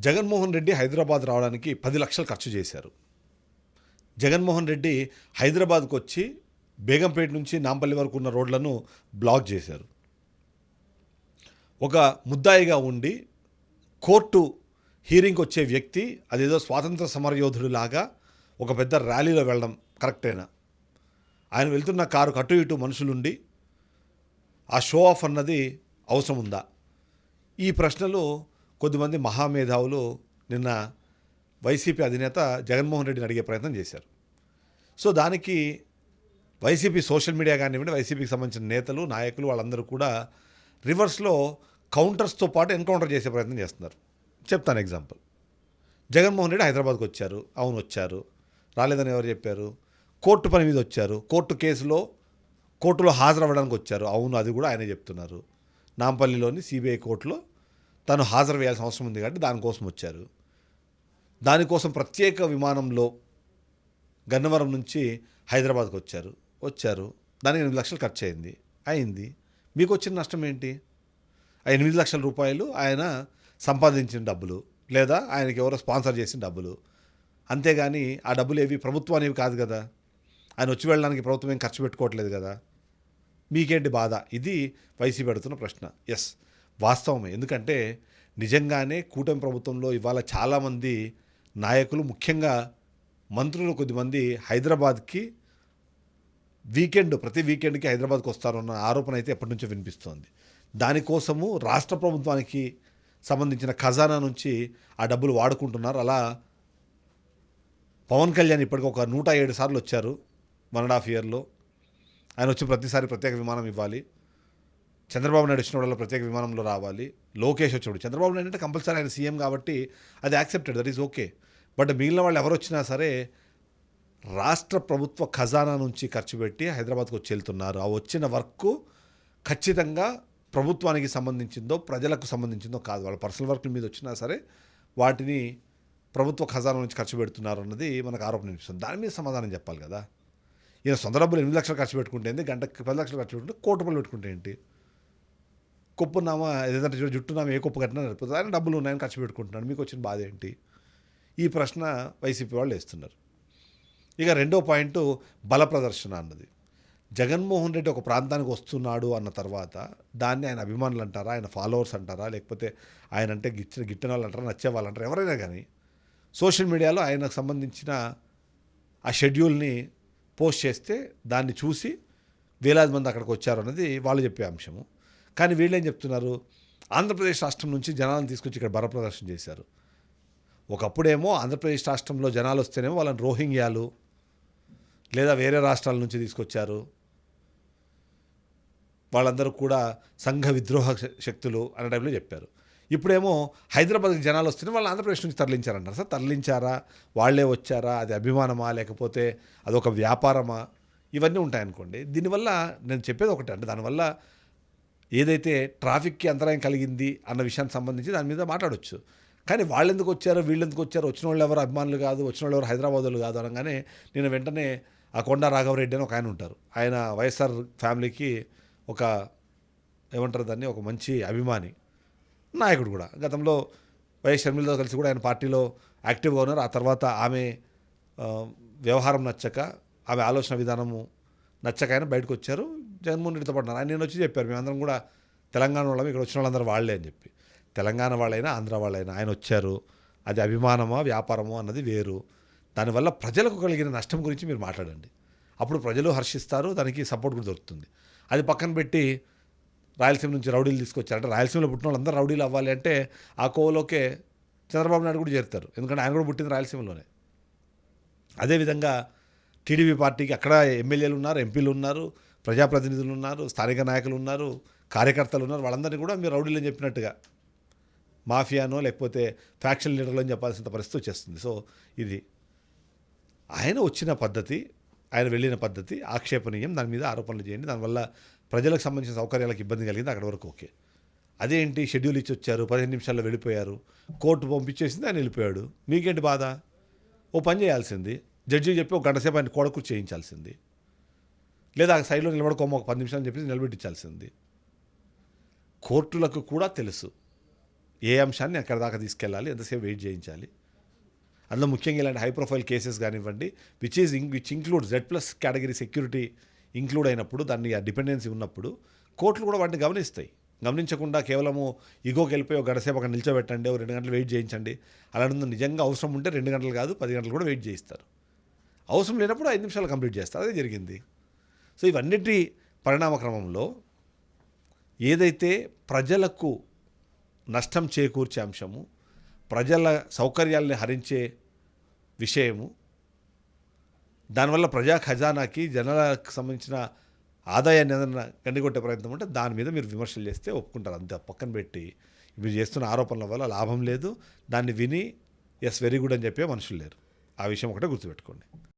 జగన్మోహన్ రెడ్డి హైదరాబాద్ రావడానికి పది లక్షలు ఖర్చు చేశారు. జగన్మోహన్ రెడ్డి హైదరాబాద్కు వచ్చి బేగంపేట నుంచి నాంపల్లి వరకు ఉన్న రోడ్లను బ్లాక్ చేశారు. ఒక ముద్దాయిగా ఉండి కోర్టు హీరింగ్కి వచ్చే వ్యక్తి అదేదో స్వాతంత్ర సమరయోధుడిలాగా ఒక పెద్ద ర్యాలీలో వెళ్ళడం కరెక్టేనా? ఆయన వెళ్తున్న కారు అటు ఇటు మనుషులుండి ఆ షో ఆఫ్ అన్నది అవసరం ఉందా ఈ ప్రశ్నలు కొద్దిమంది మహామేధావులు నిన్న వైసీపీ అధినేత జగన్మోహన్ రెడ్డిని అడిగే ప్రయత్నం చేశారు. సో దానికి వైసీపీ సోషల్ మీడియా కానివ్వండి వైసీపీకి సంబంధించిన నేతలు నాయకులు వాళ్ళందరూ కూడా రివర్స్లో కౌంటర్స్తో పాటు ఎన్కౌంటర్ చేసే ప్రయత్నం చేస్తున్నారు. చెప్తాను ఎగ్జాంపుల్. జగన్మోహన్ రెడ్డి హైదరాబాద్కి వచ్చారు అవును వచ్చారు రాలేదని ఎవరు చెప్పారు? కోర్టు పని మీద వచ్చారు కోర్టు కేసులో కోర్టులో హాజరవ్వడానికి వచ్చారు అవును అది కూడా ఆయనే చెప్తున్నారు. నాంపల్లిలోని సిబిఐ కోర్టులో తను హాజరు వేయాల్సిన అవసరం ఉంది కాబట్టి దానికోసం వచ్చారు. దానికోసం ప్రత్యేక విమానంలో గన్నవరం నుంచి హైదరాబాద్కి వచ్చారు. వచ్చారు. దానికి ఎనిమిది లక్షలు ఖర్చు అయింది. అయింది. మీకు వచ్చిన నష్టం ఏంటి? ఆ ఎనిమిది లక్షల రూపాయలు ఆయన సంపాదించిన డబ్బులు లేదా ఆయనకి ఎవరో స్పాన్సర్ చేసిన డబ్బులు. అంతేగాని ఆ డబ్బులు ఏవి ప్రభుత్వానివి కాదు కదా. ఆయన వచ్చి వెళ్ళడానికి ప్రభుత్వం ఏం ఖర్చు పెట్టుకోవట్లేదు కదా. మీకేంటి బాధ? ఇది వైసీపీ పెడుతున్న ప్రశ్న. ఎస్ వాస్తవమే. ఎందుకంటే నిజంగానే కూటమి ప్రభుత్వంలో ఇవాళ చాలామంది నాయకులు ముఖ్యంగా మంత్రులు కొద్దిమంది హైదరాబాద్కి వీకెండ్ ప్రతి వీకెండ్కి హైదరాబాద్కి వస్తారన్న ఆరోపణ అయితే ఎప్పటి నుంచో వినిపిస్తోంది. దానికోసము రాష్ట్ర ప్రభుత్వానికి సంబంధించిన ఖజానా నుంచి ఆ డబ్బులు వాడుకుంటున్నారు. అలా పవన్ కళ్యాణ్ ఇప్పటికి ఒక నూట ఏడు సార్లు వచ్చారు వన్ అండ్ హాఫ్ ఇయర్లో. ఆయన వచ్చి ప్రతిసారి ప్రత్యేక విమానం ఇవ్వాలి. చంద్రబాబు నాయుడు వచ్చినప్పుడు ప్రత్యేక విమానంలో రావాలి. లోకేష్ వచ్చినప్పుడు. చంద్రబాబు నాయుడు అంటే కంపల్సరీ ఆయన సీఎం కాబట్టి అది accepted. That is okay but మిగిలిన వాళ్ళు ఎవరు వచ్చినా సరే రాష్ట్ర ప్రభుత్వ ఖజానా నుంచి ఖర్చు పెట్టి హైదరాబాద్కు వచ్చి వెళ్తున్నారు. ఆ వచ్చిన వర్క్ ఖచ్చితంగా ప్రభుత్వానికి సంబంధించిందో ప్రజలకు సంబంధించిందో కాదు. వాళ్ళ పర్సనల్ వర్క్ల మీద వచ్చినా సరే వాటిని ప్రభుత్వ ఖజానా నుంచి ఖర్చు పెడుతున్నారు అన్నది మనకు ఆరోపణ వినిపిస్తుంది. దాని మీద సమాధానం చెప్పాలి కదా. ఈయన సొంత డబ్బులు ఎనిమిది లక్షలు ఖర్చు పెట్టుకుంటే ఏంటి గంటకి పది లక్షలు ఖర్చు పెట్టుకుంటే కోటి రూపాయలు పెట్టుకుంటే ఏంటి? కొప్పున్నామా? ఏదంటే జుట్టున్నామా? ఏ కొప్పు కట్టినా నడిపోతుంది ఆయన డబ్బులు ఉన్నాయని ఖర్చు పెట్టుకుంటున్నాడు. మీకు వచ్చిన బాధ ఏంటి? ఈ ప్రశ్న వైసీపీ వాళ్ళు వేస్తున్నారు. ఇక రెండో పాయింట్ బల ప్రదర్శన అన్నది. జగన్మోహన్ రెడ్డి ఒక ప్రాంతానికి వస్తున్నాడు అన్న తర్వాత దాన్ని ఆయన అభిమానులు అంటారా? ఆయన ఫాలోవర్స్ అంటారా? లేకపోతే ఆయన అంటే గిచ్చిన గిట్టిన వాళ్ళు అంటారా? నచ్చే వాళ్ళు అంటారా? ఎవరైనా కానీ సోషల్ మీడియాలో ఆయనకు సంబంధించిన ఆ షెడ్యూల్ని పోస్ట్ చేస్తే దాన్ని చూసి వేలాది మంది అక్కడికి వచ్చారు అన్నది వాళ్ళు చెప్పే అంశము. కానీ వీళ్ళేం చెప్తున్నారు? ఆంధ్రప్రదేశ్ రాష్ట్రం నుంచి జనాలను తీసుకొచ్చి ఇక్కడ బల ప్రదర్శన చేశారు. ఒకప్పుడేమో ఆంధ్రప్రదేశ్ రాష్ట్రంలో జనాలు వస్తేనేమో వాళ్ళని రోహింగ్యాలు లేదా వేరే రాష్ట్రాల నుంచి తీసుకొచ్చారు. వాళ్ళందరూ కూడా సంఘ విద్రోహ శ- శక్తులు అనే టైంలో చెప్పారు. ఇప్పుడేమో హైదరాబాద్కి జనాలు వస్తేనే వాళ్ళు ఆంధ్రప్రదేశ్ నుంచి తరలించారంటారు. సార్ తరలించారా? వాళ్ళే వచ్చారా? అది అభిమానమా? లేకపోతే అదొక వ్యాపారమా? ఇవన్నీ ఉంటాయనుకోండి. దీనివల్ల నేను చెప్పేది ఒకటే అంటే దానివల్ల ఏదైతే ట్రాఫిక్కి అంతరాయం కలిగింది అన్న విషయానికి సంబంధించి దాని మీద మాట్లాడొచ్చు. కానీ వాళ్ళు ఎందుకు వచ్చారో వీళ్ళు ఎందుకు వచ్చారో వచ్చిన వాళ్ళు ఎవరు అభిమానులు కాదు వచ్చిన వాళ్ళు ఎవరు హైదరాబాదులు కాదు అనగానే నేను వెంటనే ఆ కొండ రాఘవరెడ్డి అని ఒక ఆయన ఉంటారు. ఆయన వైఎస్ఆర్ ఫ్యామిలీకి ఒక ఏమంటారు దాన్ని ఒక మంచి అభిమాని నాయకుడు కూడా. గతంలో వైఎస్ షర్మిలతో కలిసి కూడా ఆయన పార్టీలో యాక్టివ్గా ఉన్నారు. ఆ తర్వాత ఆమె వ్యవహారం నచ్చక ఆమె ఆలోచన విధానము నచ్చక ఆయన బయటకు వచ్చారు. జగన్మోహన్ రెడ్డితో పడినారు ఆయన నేను వచ్చి చెప్పారు మేమందరం కూడా తెలంగాణ వాళ్ళం ఇక్కడ వచ్చిన వాళ్ళందరూ వాళ్ళే అని చెప్పి. తెలంగాణ వాళ్ళైనా ఆంధ్ర వాళ్ళైనా ఆయన వచ్చారు. అది అభిమానమా వ్యాపారమో అన్నది వేరు. దానివల్ల ప్రజలకు కలిగిన నష్టం గురించి మీరు మాట్లాడండి. అప్పుడు ప్రజలు హర్షిస్తారు దానికి సపోర్ట్ కూడా దొరుకుతుంది. అది పక్కన పెట్టి రాయలసీమ నుంచి రౌడీలు తీసుకొచ్చారంటే రాయలసీమలో పుట్టిన వాళ్ళందరూ రౌడీలు అవ్వాలి అంటే ఆ కోవలోకే చంద్రబాబు నాయుడు కూడా చేరుతారు. ఎందుకంటే ఆయన కూడా పుట్టింది రాయలసీమలోనే. అదేవిధంగా టీడీపీ పార్టీకి అక్కడ ఎమ్మెల్యేలు ఉన్నారు ఎంపీలు ఉన్నారు. ప్రజాప్రతినిధులు ఉన్నారు స్థానిక నాయకులు ఉన్నారు కార్యకర్తలు ఉన్నారు వాళ్ళందరినీ కూడా మీరు రౌడీలని చెప్పినట్టుగా మాఫియానో లేకపోతే ఫ్యాక్షన్ లీడర్లు అని చెప్పాల్సిన పరిస్థితి వచ్చేస్తుంది. సో ఇది ఆయన వచ్చిన పద్ధతి ఆయన వెళ్ళిన పద్ధతి ఆక్షేపణీయం దాని మీద ఆరోపణలు చేయండి. దానివల్ల ప్రజలకు సంబంధించిన సౌకర్యాలకు ఇబ్బంది కలిగింది అక్కడ వరకు ఓకే. అదేంటి షెడ్యూల్ ఇచ్చి వచ్చారు పదిహేను నిమిషాల్లో వెళ్ళిపోయారు కోర్టు పంపించేసింది ఆయన వెళ్ళిపోయాడు. మీకేంటి బాధ? ఓ పని చేయాల్సింది. జడ్జి చెప్పి ఒక గంట సేపు ఆయన కోడకు చేయించాల్సింది. లేదా ఆ సైడ్లో నిలబడుకోమో ఒక పది నిమిషాలు చెప్పేసి నిలబెట్టించాల్సింది. కోర్టులకు కూడా తెలుసు ఏ అంశాన్ని అక్కడ దాకా తీసుకెళ్ళాలి ఎంతసేపు వెయిట్ చేయించాలి. అందులో ముఖ్యంగా ఇలాంటి హై ప్రొఫైల్ కేసెస్ కానివ్వండి which is which include Z plus category security include అయినప్పుడు దాన్ని డిపెండెన్సీ ఉన్నప్పుడు కోర్టులు కూడా వాటిని గమనిస్తాయి. గమనించకుండా కేవలము ఇగోకి వెళ్ళిపోయి ఒక గడసేపు అక్కడ నిల్చోబెట్టండి ఓ రెండు గంటలు వెయిట్ చేయించండి. అలాంటి నిజంగా అవసరం ఉంటే రెండు గంటలు కాదు పది గంటలు కూడా వెయిట్ చేయిస్తారు. అవసరం లేనప్పుడు ఐదు నిమిషాలు కంప్లీట్ చేస్తారు అదే జరిగింది. సో ఇవన్నిటి పరిణామ క్రమంలో ఏదైతే ప్రజలకు నష్టం చేకూర్చే అంశము ప్రజల సౌకర్యాల్ని హరించే విషయము దానివల్ల ప్రజా ఖజానాకి జనాలకు సంబంధించిన ఆదాయాన్ని ఏదైనా గండికొట్టే ప్రయత్నం ఉంటే దాని మీద మీరు విమర్శలు చేస్తే ఒప్పుకుంటారు. అంతే పక్కన పెట్టి మీరు చేస్తున్న ఆరోపణల వల్ల లాభం లేదు. దాన్ని విని ఎస్ వెరీ గుడ్ అని చెప్పే మనుషులు లేరు. ఆ విషయం ఒకటే గుర్తుపెట్టుకోండి.